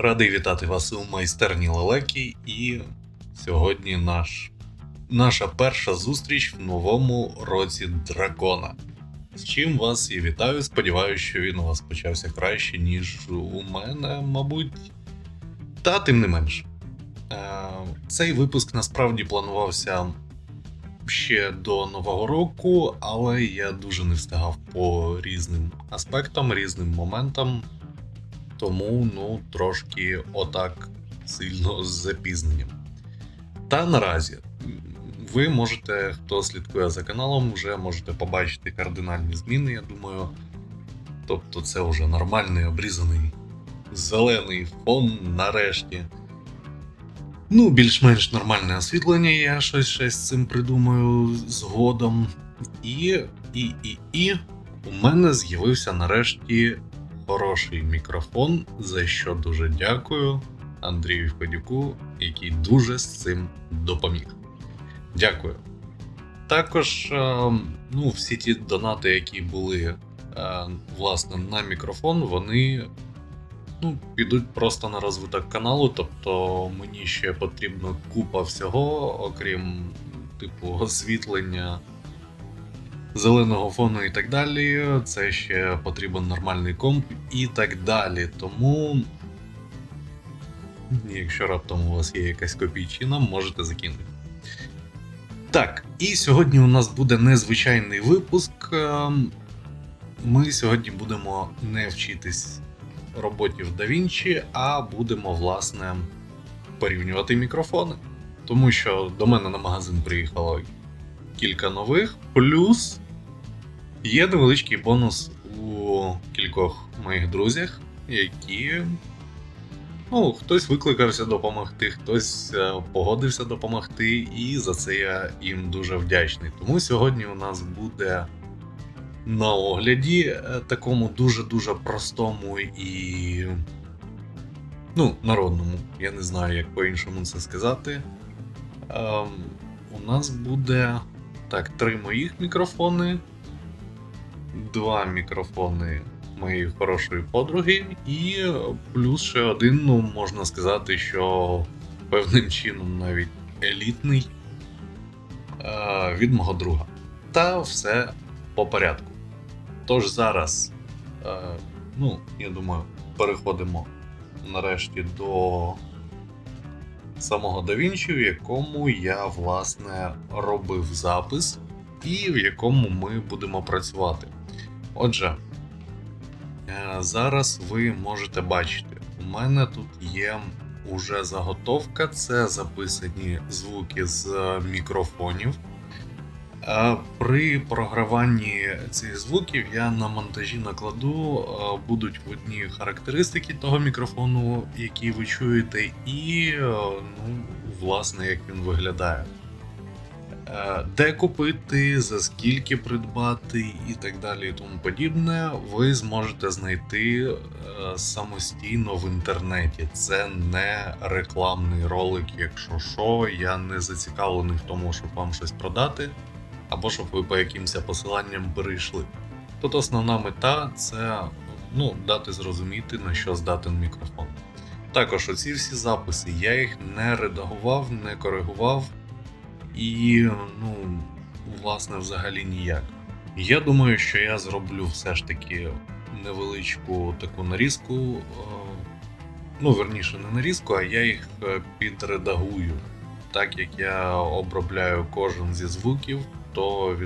Радий вітати вас у майстерні лелеки, і сьогодні наш, наша перша зустріч в новому році дракона. З чим вас і вітаю. Сподіваюся, що він у вас почався краще, ніж у мене, мабуть. Та тим не менш. Е, Цей випуск насправді планувався ще до Нового року, але я дуже не встигав по різним аспектам, різним моментам. Тому ну трошки отак сильно з запізненням. Та наразі ви можете, хто слідкує за каналом, вже можете побачити кардинальні зміни, я думаю. Тобто це вже нормальний обрізаний зелений фон нарешті. Ну, більш-менш нормальне освітлення, я щось ще з цим придумаю згодом. І, і, і, і у мене з'явився нарешті хороший мікрофон, за що дуже дякую Андрію Федюку, який дуже з цим допоміг. Дякую. Також е, ну, всі ті донати, які були е, власне на мікрофон, вони ну, підуть просто на розвиток каналу. Тобто мені ще потрібно купа всього, окрім типу освітлення зеленого фону і так далі. Це ще потрібен нормальний комп і так далі. Тому, якщо раптом у вас є якась копійчина, можете закинути. Так, і сьогодні у нас буде незвичайний випуск. Ем, Ми сьогодні будемо не вчитись роботі в DaVinci, а будемо, власне, порівнювати мікрофони. Тому що до мене на магазин приїхало кілька нових, плюс є невеличкий бонус у кількох моїх друзях, які. Ну, хтось викликався допомогти, хтось е, погодився допомогти, і за це я їм дуже вдячний. Тому сьогодні у нас буде на огляді е, такому дуже-дуже простому і. Ну, народному. Я не знаю, як по-іншому це сказати. Ем, у нас буде так, три моїх мікрофони, два мікрофони моєї хорошої подруги, і плюс ще один, ну, можна сказати, що певним чином навіть елітний е, від мого друга. Та все по порядку. Тож зараз, е, ну, я думаю, переходимо нарешті до самого DaVinci, в якому я власне робив запис, і в якому ми будемо працювати. Отже, е, зараз ви можете бачити, у мене тут є уже заготовка, це записані звуки з мікрофонів. Е, При програванні цих звуків я на монтажі накладу, е, будуть одні характеристики того мікрофону, який ви чуєте, і ну, власне, як він виглядає. Е, Де купити, за скільки придбати і так далі і тому подібне, ви зможете знайти е, самостійно в інтернеті. Це не рекламний ролик, якщо що. Я не зацікавлений в тому, щоб вам щось продати або щоб ви по якимось посиланням перейшли. Тут основна мета це ну, дати зрозуміти, на що здатен мікрофон. Також оці всі записи я їх не редагував, не коригував і, ну, власне, взагалі ніяк. Я думаю, що я зроблю все ж таки невеличку таку нарізку. е, Ну, верніше, не нарізку, а я їх е, підредагую. Так як я обробляю кожен зі звуків, то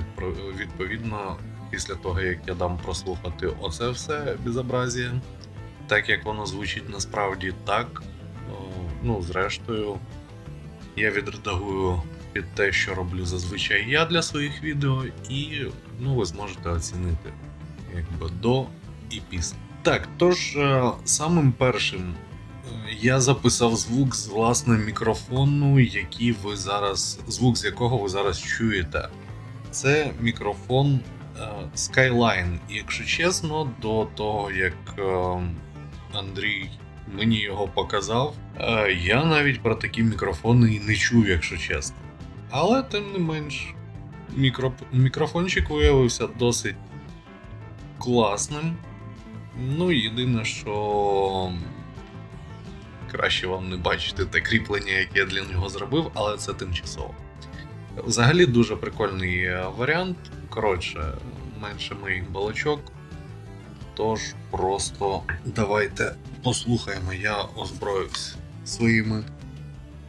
відповідно, після того як я дам прослухати оце все безобразія, так як воно звучить насправді так, ну, зрештою, я відредагую під те, що роблю зазвичай я для своїх відео, і ну, ви зможете оцінити якби до і після. Так, тож е, самим першим е, я записав звук з власне мікрофону, який ви зараз, звук з якого ви зараз чуєте. Це мікрофон е, Skyline. І якщо чесно, до того як Андрій мені його показав, я навіть про такі мікрофони і не чув, якщо чесно. Але тим не менш, мікро... мікрофончик виявився досить класним. Ну, єдине, що краще вам не бачити те кріплення, яке я для нього зробив, але це тимчасово. Взагалі дуже прикольний варіант. Коротше, менше моїх балачок. Тож просто давайте послухаємо, я озброюсь своїми,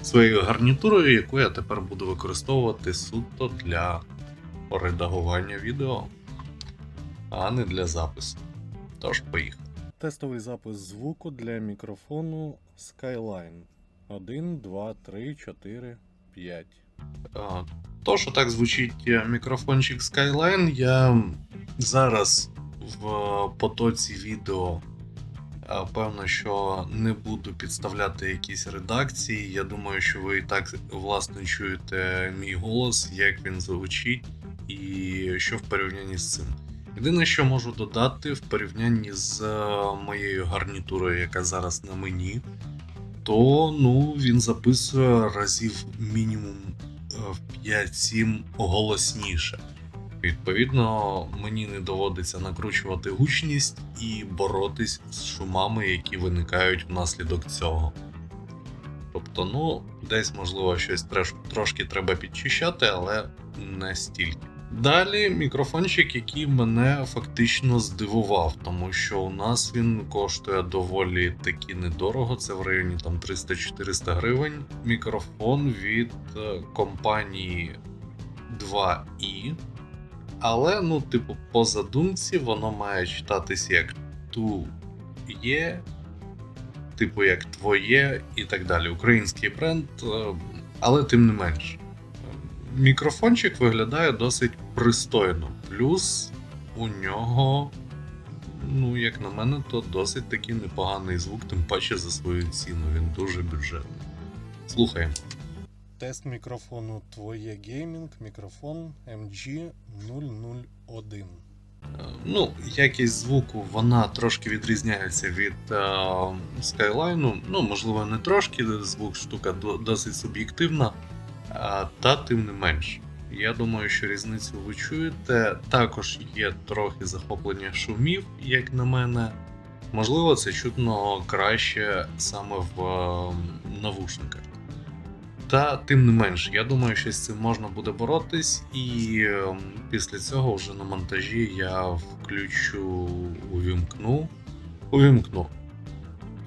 своєю гарнітурою, яку я тепер буду використовувати суто для редагування відео, а не для запису. Тож, поїхали. Тестовий запис звуку для мікрофону Skyline. 1, 2, 3, 4, 5. То, що так звучить е, мікрофончик Skyline, я зараз в потоці відео певно, що не буду підставляти якісь редакції. Я думаю, що ви і так власне чуєте мій голос, як він звучить, і що в порівнянні з цим. Єдине, що можу додати в порівнянні з е, моєю гарнітурою, яка зараз на мені, то ну, він записує разів мінімум е, в 5-7 голосніше. Відповідно, мені не доводиться накручувати гучність і боротись з шумами, які виникають внаслідок цього. Тобто, ну, десь, можливо, щось трошки треба підчищати, але не стільки. Далі мікрофончик, який мене фактично здивував, тому що у нас він коштує доволі таки недорого, це в районі там 300-400 гривень. Мікрофон від е, компанії 2i. Але, ну, типу, по задумці воно має читатись як ту є, типу як твоє і так далі. Український бренд, е, але тим не менш. Мікрофончик виглядає досить пристойно. Плюс у нього, ну, як на мене, то досить таки непоганий звук, тим паче за свою ціну. Він дуже бюджетний. Слухаємо. Тест мікрофону Твоє Геймінг, мікрофон MG001. Е, Ну, якість звуку вона трошки відрізняється від е, Skyline. Ну, можливо, не трошки, звук штука досить суб'єктивна, а, та тим не менш. Я думаю, що різницю ви чуєте. Також є трохи захоплення шумів, як на мене. Можливо, це чутно краще саме в е, навушниках. Та тим не менш, я думаю, що з цим можна буде боротись, і ем, після цього вже на монтажі я включу, увімкну, увімкну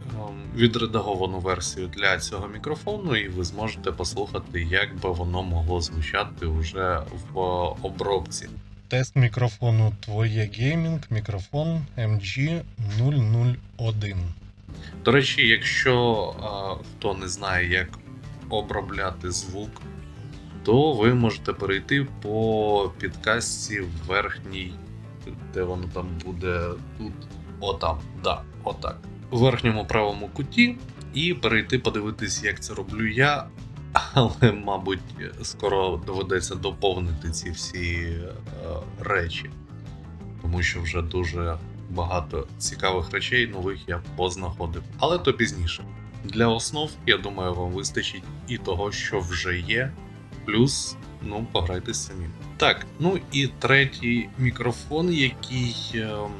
ем, відредаговану версію для цього мікрофону, і ви зможете послухати, як би воно могло звучати вже в обробці. Тест мікрофону Твоє Геймінг, мікрофон MG001. До речі, якщо а, хто не знає, як обробляти звук, то ви можете перейти по підкастці в верхній, де воно там буде тут, отам, да, отак. У верхньому правому куті, і перейти подивитись, як це роблю я. Але, мабуть, скоро доведеться доповнити ці всі е, речі, тому що вже дуже багато цікавих речей нових я познаходив. Але то пізніше. Для основ, я думаю, вам вистачить і того, що вже є. Плюс, ну, пограйтесь самі. Так, ну і третій мікрофон, який ем,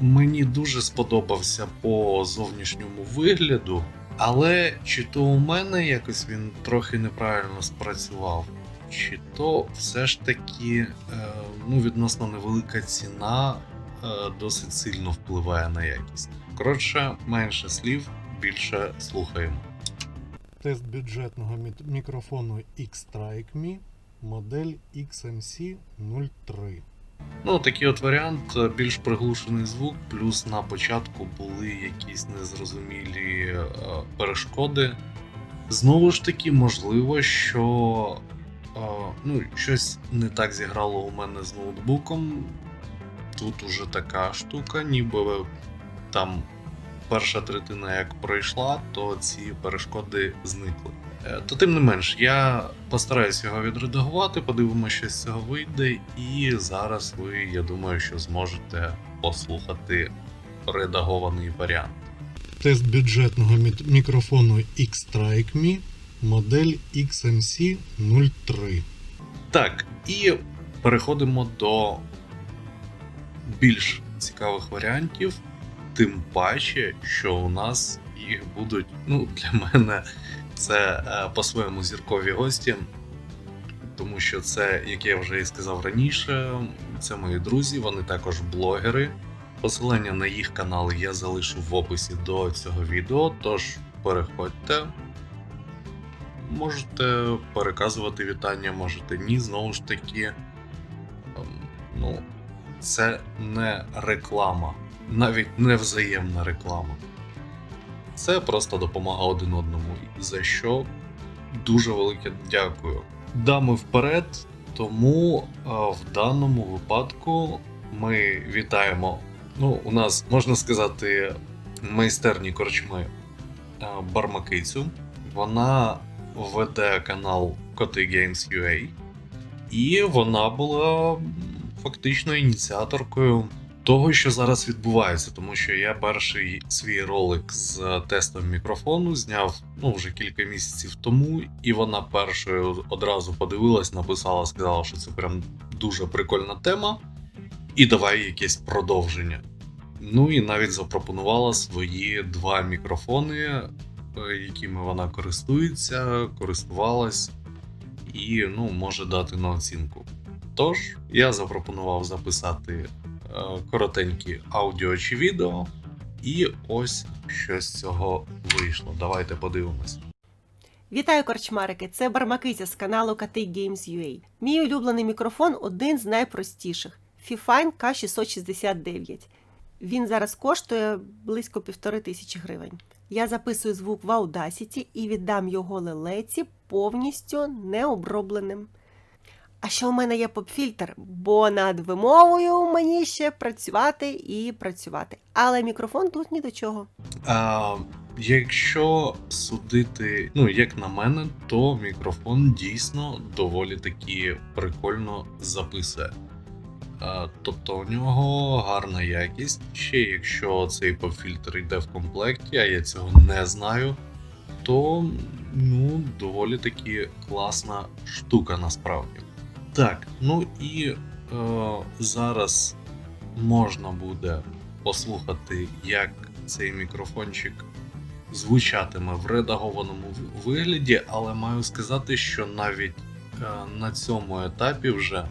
мені дуже сподобався по зовнішньому вигляду, але чи то у мене якось він трохи неправильно спрацював, чи то все ж таки е, ну, відносно невелика ціна е, досить сильно впливає на якість. Коротше, менше слів, більше слухаємо. Тест бюджетного мікрофону X-Strike Me, модель XMC03. Ну, такий от варіант, е, більш приглушений звук, плюс на початку були якісь незрозумілі е, перешкоди. Знову ж таки, можливо, що е, ну, щось не так зіграло у мене з ноутбуком. Тут уже така штука, ніби там перша третина як пройшла, то ці перешкоди зникли. Е, То тим не менш, я постараюсь його відредагувати, подивимося, що з цього вийде, і зараз ви, я думаю, що зможете послухати редагований варіант. Тест бюджетного мі- мікрофону X-Strike Me, модель XMC03. Так, і переходимо до більш цікавих варіантів, тим паче, що у нас їх будуть, ну, для мене це е, по-своєму зіркові гості. Тому що це, як я вже і сказав раніше, це мої друзі, вони також блогери. Посилання на їх канали я залишу в описі до цього відео, тож переходьте. Можете переказувати вітання, можете ні. Знову ж таки, ем, ну, це не реклама, навіть не взаємна реклама. Це просто допомога один одному, за що дуже велике дякую. Дами вперед, тому е, в даному випадку ми вітаємо. Ну, у нас можна сказати, майстерні корчми е, Бармакицю. Вона веде канал Коти Games UA, і вона була фактично ініціаторкою того, що зараз відбувається, тому що я перший свій ролик з тестом мікрофону зняв ну вже кілька місяців тому, і вона першою одразу подивилась, написала, сказала, що це прям дуже прикольна тема, і давай якесь продовження. Ну і навіть запропонувала свої два мікрофони, е, якими вона користується, користувалась, і ну, може дати на оцінку. Тож я запропонував записати коротенькі аудіо чи відео, і ось що з цього вийшло. Давайте подивимось. Вітаю, корчмарики! Це Бармакиця з каналу Кати Games UA. Мій улюблений мікрофон один з найпростіших Fifine K669. Він зараз коштує близько півтори тисячі гривень. Я записую звук в Audacity і віддам його лелеці повністю необробленим. А ще у мене є поп-фільтр, бо над вимовою мені ще працювати і працювати. Але мікрофон тут ні до чого. А, якщо судити, ну як на мене, то мікрофон дійсно доволі таки прикольно записує. Тобто у нього гарна якість. Ще якщо цей поп-фільтр йде в комплекті, а я цього не знаю, то ну, доволі таки класна штука насправді. Так, ну і е, зараз можна буде послухати, як цей мікрофончик звучатиме в редагованому вигляді, але маю сказати, що навіть е, на цьому етапі вже,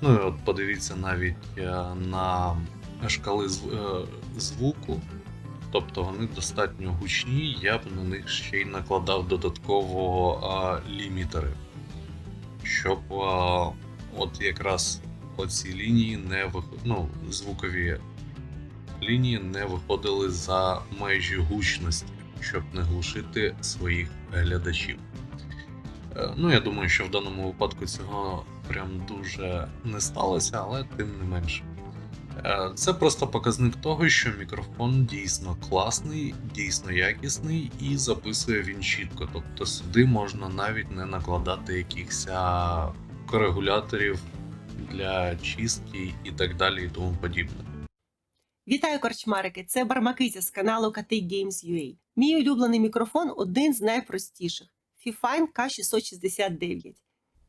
ну і от подивіться навіть е, на шкали зв- е, звуку, тобто вони достатньо гучні, я б на них ще й накладав додатково е, лімітери, щоб е, от якраз оці лінії не вих... ну, звукові лінії не виходили за межі гучності, щоб не глушити своїх глядачів. Е, Ну, я думаю, що в даному випадку цього прям дуже не сталося, але тим не менше. Е, Це просто показник того, що мікрофон дійсно класний, дійсно якісний і записує він чітко. Тобто сюди можна навіть не накладати якихось корегуляторів для чистки і так далі і тому подібне. Вітаю, корчмарики! Це Бармакиця з каналу Кати Games. Мій улюблений мікрофон один з найпростіших Fifine K669.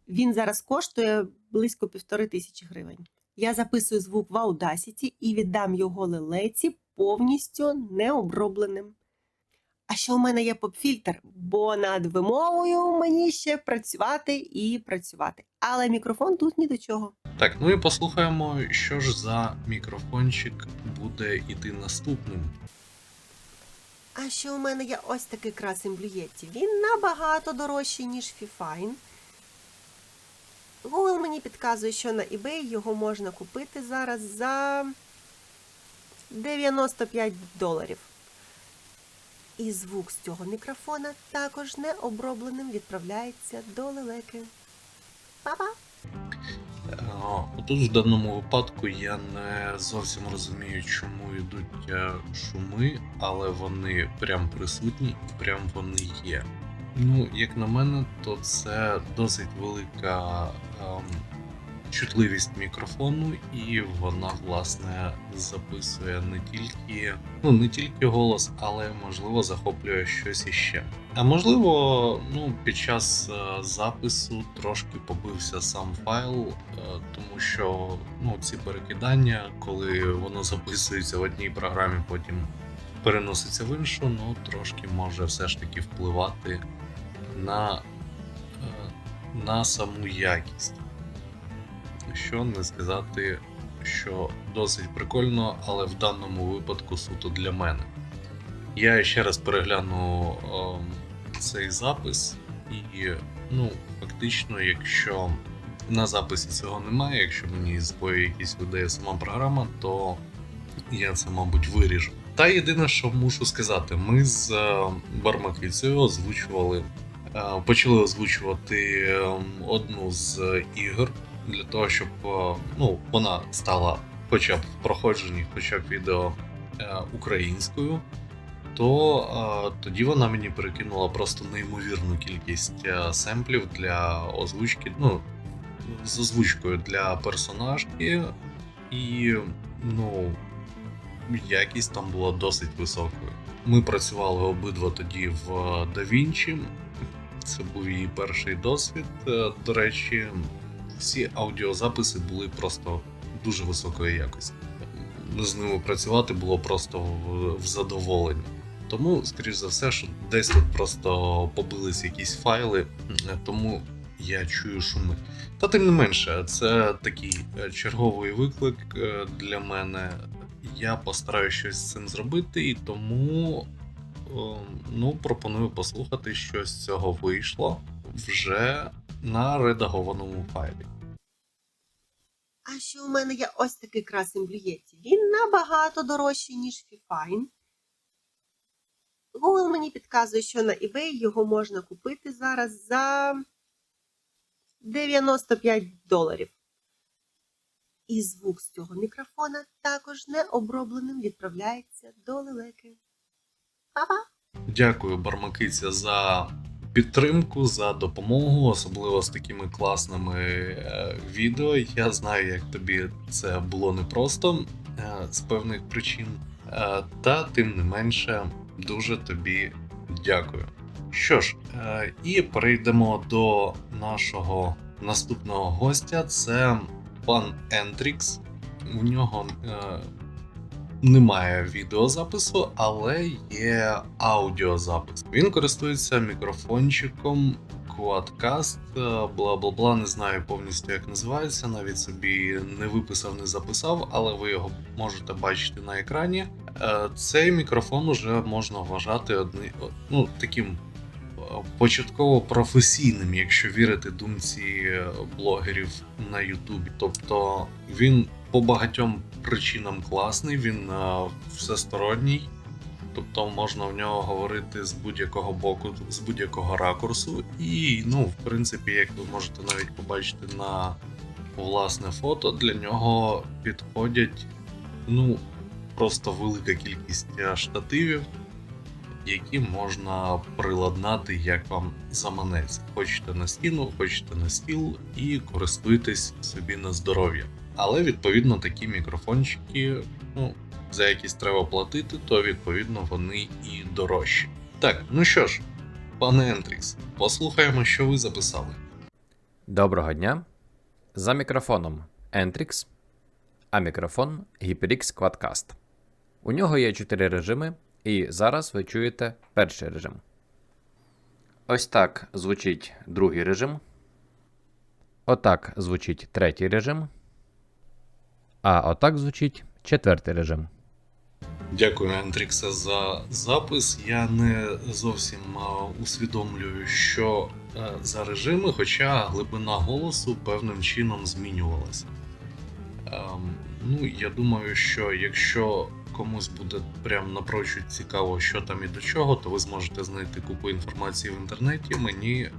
Він зараз коштує близько півтори тисячі гривень. Я записую звук в Audacity і віддам його лелеці повністю необробленим. А ще у мене є поп-фільтр, бо над вимовою мені ще працювати і працювати. Але мікрофон тут ні до чого. Так, ну і послухаємо, що ж за мікрофончик буде іти наступним. А ще у мене є ось такий красень блюєтті. Він набагато дорожчий, ніж Fifine. Google мені підказує, що на eBay його можна купити зараз за 95 доларів. І звук з цього мікрофона також не обробленим відправляється до лелеки. Па-па! Е, Отут в даному випадку я не зовсім розумію, чому йдуть е, шуми, але вони прям присутні і прям вони є. Ну, як на мене, то це досить велика чутливість мікрофону, і вона, власне, записує не тільки, ну, не тільки голос, але можливо захоплює щось іще. А можливо, ну, під час е, запису трошки побився сам файл, е, тому що ну, ці перекидання, коли воно записується в одній програмі, потім переноситься в іншу, ну трошки може все ж таки впливати на, на саму якість. Що не сказати, що досить прикольно, але в даному випадку суто для мене. Я ще раз перегляну ем, цей запис, і ну, фактично, якщо на записі цього немає, якщо мені збоє якісь видає сама програма, то я це, мабуть, виріжу. Та єдине, що мушу сказати, ми з е, Бармаквіцею озвучували, почали озвучувати е, одну з ігор для того, щоб е, ну, вона стала хоча б в проходженні, хоча б відео е, українською. То е, тоді вона мені перекинула просто неймовірну кількість е, семплів для озвучки, ну, з озвучкою для персонажки, і ну, якість там була досить високою. Ми працювали обидва тоді в DaVinci. Це був її перший досвід. Е, До речі, всі аудіозаписи були просто дуже високої якості. З ними працювати було просто в, задоволення. Тому, скоріш за все, що десь тут просто побились якісь файли, е, тому я чую шуми. Та тим не менше, це такий е, черговий виклик для мене. Я постараюсь щось з цим зробити, і тому ну, пропоную послухати, що з цього вийшло вже на редагованому файлі. А ще у мене є ось такий красень блюєті. Він набагато дорожчий, ніж Fifine. Google мені підказує, що на eBay його можна купити зараз за 95 доларів. І звук з цього мікрофона також не обробленим відправляється до лелеки. Дякую, Бармакиця, за підтримку, за допомогу, особливо з такими класними е, відео. Я знаю, як тобі це було непросто е, з певних причин. Е, та тим не менше, дуже тобі дякую. Що ж, і перейдемо до нашого наступного гостя. Це пан Ендрікс. У нього немає відеозапису, але є аудіозапис. Він користується мікрофончиком Quadcast, е, бла бла бла, не знаю повністю як називається, навіть собі не виписав, не записав, але ви його можете бачити на екрані. Е, Цей мікрофон уже можна вважати одни, ну, таким е, початково професійним, якщо вірити думці блогерів на Ютубі. Тобто він по багатьом причинам класний, він е, всесторонній. Тобто можна в нього говорити з будь-якого боку, з будь-якого ракурсу. І, ну, в принципі, як ви можете навіть побачити на власне фото, для нього підходять ну, просто велика кількість е, штативів, які можна приладнати як вам заманеться. Хочете на стіну, хочете на стіл і користуйтесь собі на здоров'я. Але відповідно такі мікрофончики, ну, за якісь треба платити, то відповідно вони і дорожчі. Так, ну що ж, пане Ентрікс, послухаємо, що ви записали. Доброго дня. За мікрофоном Entrix, а мікрофон HyperX Quadcast. У нього є 4 режими, і зараз ви чуєте перший режим. Ось так звучить другий режим. Отак звучить третій режим. А отак звучить четвертий режим. Дякую, Ентріксе, за запис. Я не зовсім усвідомлюю, що е, за режими, хоча глибина голосу певним чином змінювалася. Ем, ну, я думаю, що якщо комусь буде прям напрочуд цікаво, що там і до чого, то ви зможете знайти купу інформації в інтернеті. Мені е,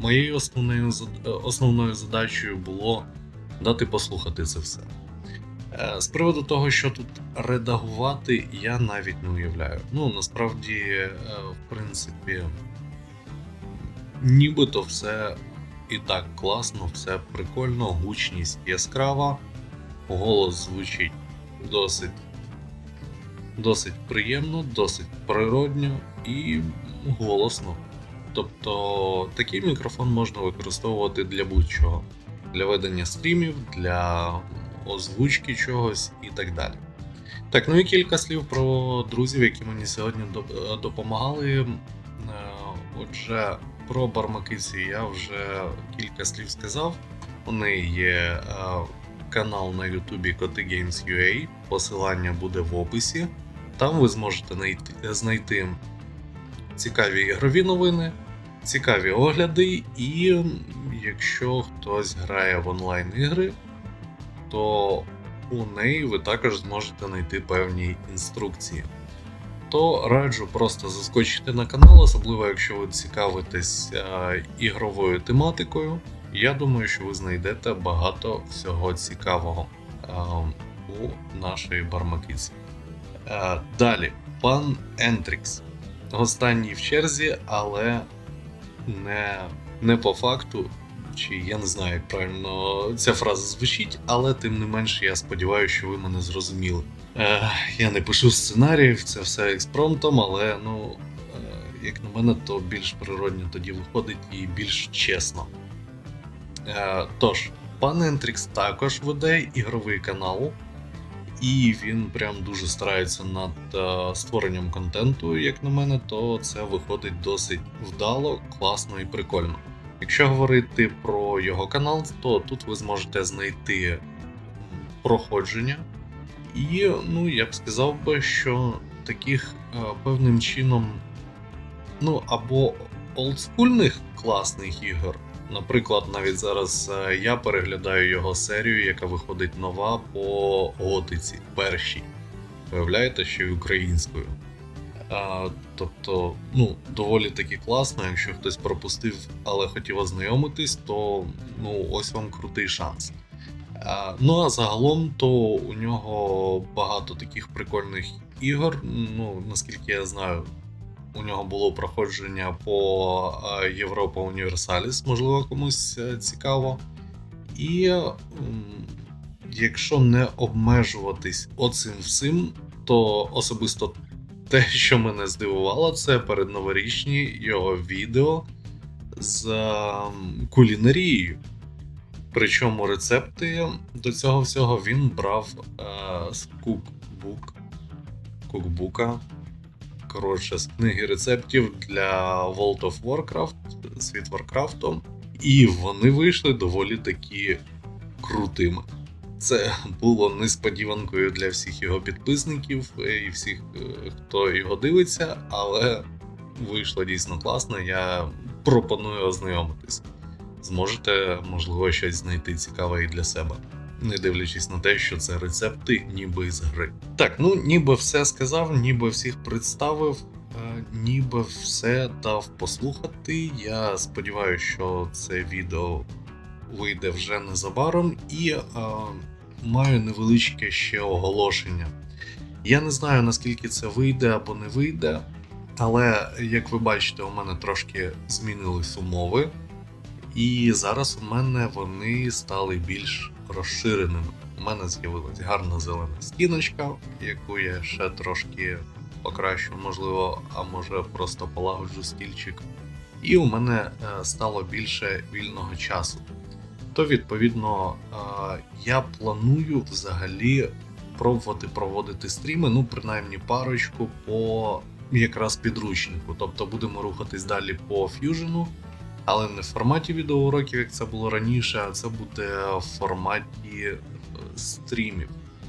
моєю основною е, основною задачею було дати послухати це все. Е, З приводу того, що тут редагувати, я навіть не уявляю. Ну, насправді, е, в принципі, нібито все і так класно, все прикольно, гучність яскрава, голос звучить досить, досить приємно, досить природньо і голосно. Тобто такий мікрофон можна використовувати для будь-чого. Для ведення стрімів, для озвучки чогось і так далі. Так, ну і кілька слів про друзів, які мені сьогодні допомагали. Е, Отже, про бармакиці я вже кілька слів сказав. У неї є е, канал на Ютубі Коти Games UA, посилання буде в описі. Там ви зможете знайти цікаві ігрові новини, цікаві огляди, і якщо хтось грає в онлайн ігри, то у неї ви також зможете знайти певні інструкції. То раджу просто заскочити на канал, особливо якщо ви цікавитесь е, ігровою тематикою. Я думаю, що ви знайдете багато всього цікавого е, у нашої бармакиці. Е, далі, пан Ентрікс. Останній в черзі, але не, не по факту, чи я не знаю, як правильно ця фраза звучить, але тим не менш я сподіваюся, що ви мене зрозуміли. Е, я не пишу сценаріїв, це все експромтом, але ну, е, як на мене, то більш природньо тоді виходить і більш чесно. Е, тож, пан Ентрікс також веде ігровий канал, і він прям дуже старається над е, створенням контенту, як на мене, то це виходить досить вдало, класно і прикольно. Якщо говорити про його канал, то тут ви зможете знайти проходження. І ну, я б сказав би, що таких е, певним чином, ну, або олдскульних класних ігор. Наприклад, навіть зараз е, я переглядаю його серію, яка виходить нова по готиці, першій. Виявляєте, що й українською. А, тобто, ну, доволі таки класно, якщо хтось пропустив, але хотів ознайомитись, то ну, ось вам крутий шанс. А, Ну а загалом, то у нього багато таких прикольних ігор. Ну, наскільки я знаю, у нього було проходження по Європа Універсаліс, можливо, комусь е, цікаво. І якщо не обмежуватись оцим всім, то особисто те, що мене здивувало, це передноворічні його відео з ем, кулінарією. Причому рецепти до цього всього він брав е, з кукбук, кукбука. Коротше, з книги рецептів для World of Warcraft, світ Варкрафту. І вони вийшли доволі такі крутими. Це було несподіванкою для всіх його підписників е, і всіх, е, хто його дивиться, але вийшло дійсно класно. Я пропоную ознайомитись. Зможете, можливо, щось знайти цікаве і для себе, не дивлячись на те, що це рецепти ніби з гри. Так, ну ніби все сказав, ніби всіх представив, е, ніби все дав послухати. Я сподіваюся, що це відео вийде вже незабаром, і маю невеличке ще оголошення. Я не знаю, наскільки це вийде або не вийде, але як ви бачите, у мене трошки змінились умови. І зараз у мене вони стали більш розширеними. У мене з'явилась гарна зелена стіночка, яку я ще трошки покращу, можливо, а може просто полагоджу стільчик. І у мене е, стало більше вільного часу. То, відповідно, я планую взагалі пробувати проводити стріми, ну, принаймні парочку по якраз підручнику. Тобто будемо рухатись далі по ф'южену але не в форматі відеоуроків, як це було раніше, а це буде в форматі е, стрімів.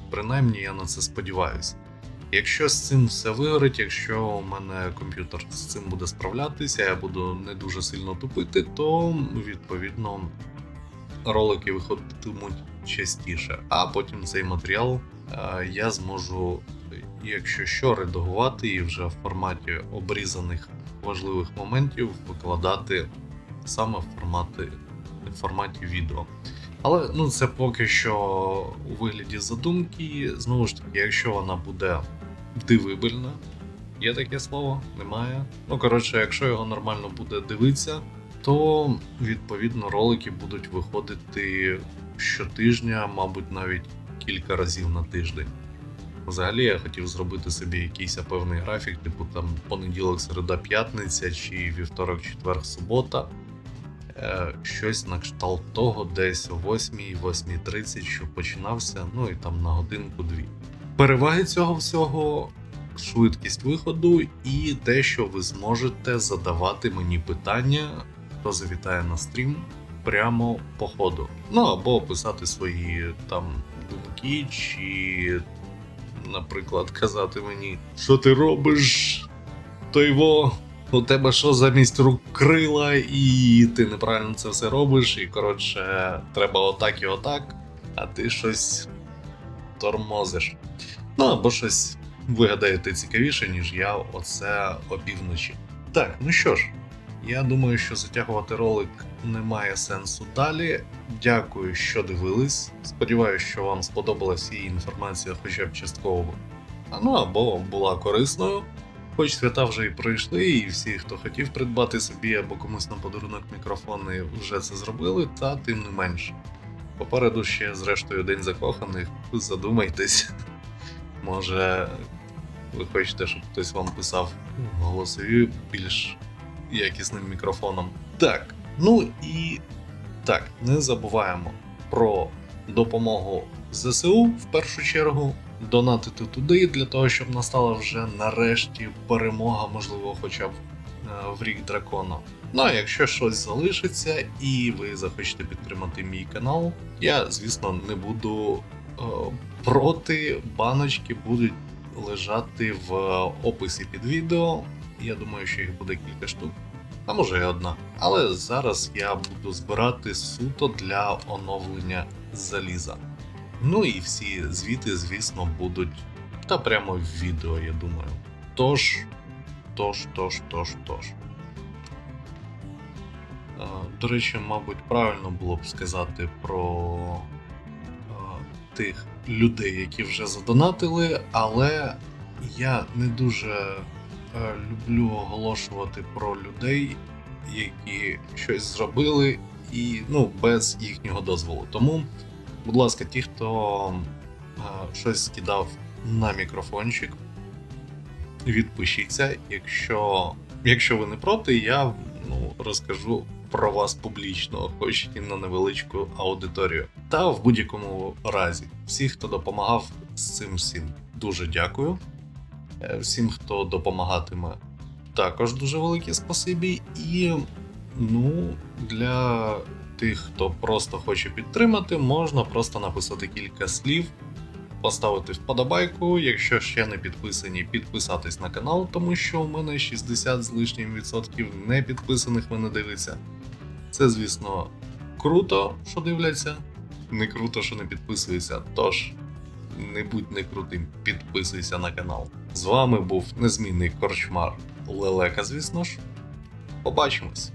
Принаймні, я на це сподіваюся. Якщо з цим все вигорить, якщо у мене комп'ютер з цим буде справлятися, я буду не дуже сильно тупити, то відповідно ролики виходитимуть частіше. А потім цей матеріал е, я зможу, якщо що, редагувати і вже в форматі обрізаних важливих моментів викладати саме в форматі, в форматі відео. Але ну, це поки що у вигляді задумки. Знову ж таки, якщо вона буде дивибельна, є таке слово, немає. Ну, коротше, якщо його нормально буде дивитися, то відповідно ролики будуть виходити щотижня, мабуть, навіть кілька разів на тиждень. Взагалі я хотів зробити собі якийсь певний графік, типу там понеділок, середа, п'ятниця чи вівторок, четвер, субота. Е, щось на кшталт того, десь о 8, 8.30, що починався, ну і там на годинку-дві. Переваги цього всього швидкість виходу і те, що ви зможете задавати мені питання, хто завітає на стрім прямо по ходу. Ну або писати свої там думки, чи, наприклад, казати мені, що ти робиш, то його. У тебе що замість рук крила, і ти неправильно це все робиш, і коротше, треба отак і отак, а ти щось тормозиш. Ну або щось вигадаєте цікавіше, ніж я оце опівночі. Так, ну що ж, я думаю, що затягувати ролик немає сенсу далі. Дякую, що дивились. Сподіваюся, що вам сподобалася її інформація, хоча б частково. А ну або була корисною. Хоч свята вже і пройшли, і всі, хто хотів придбати собі або комусь на подарунок мікрофони, вже це зробили, та тим не менше. Попереду ще, зрештою, день закоханих, задумайтесь. Може, ви хочете, щоб хтось вам писав голосові більш якісним мікрофоном. Так, ну і так, не забуваємо про допомогу ЗСУ в першу чергу. Донатити туди для того, щоб настала вже нарешті перемога, можливо, хоча б е, в рік дракона. Ну а якщо щось залишиться і ви захочете підтримати мій канал, я, звісно, не буду е, проти. Баночки будуть лежати в описі під відео. Я думаю, що їх буде кілька штук, а може і одна. Але зараз я буду збирати суто для оновлення заліза. Ну і всі звіти, звісно, будуть та прямо в відео, я думаю. Тож, тож, тож, тож, тож. Е, До речі, мабуть, правильно було б сказати про е, тих людей, які вже задонатили, але я не дуже люблю оголошувати про людей, які щось зробили, і ну, без їхнього дозволу. Тому, будь ласка, ті, хто е, щось скидав на мікрофончик, відпишіться. Якщо, якщо ви не проти, я ну, розкажу про вас публічно, хоч і на невеличку аудиторію. Та в будь-якому разі, всі, хто допомагав з цим всім, дуже дякую. Е, Всім, хто допомагатиме, також дуже велике спасибі. І ну, для тих, хто просто хоче підтримати, можна просто написати кілька слів, поставити вподобайку. Якщо ще не підписані, підписатись на канал, тому що у мене 60 з лишнім відсотків не підписаних мене дивиться. Це, звісно, круто, що дивляться. Не круто, що не підписуються. Тож, не будь не крутим, підписуйся на канал. З вами був незмінний корчмар Лелека, звісно ж. Побачимось!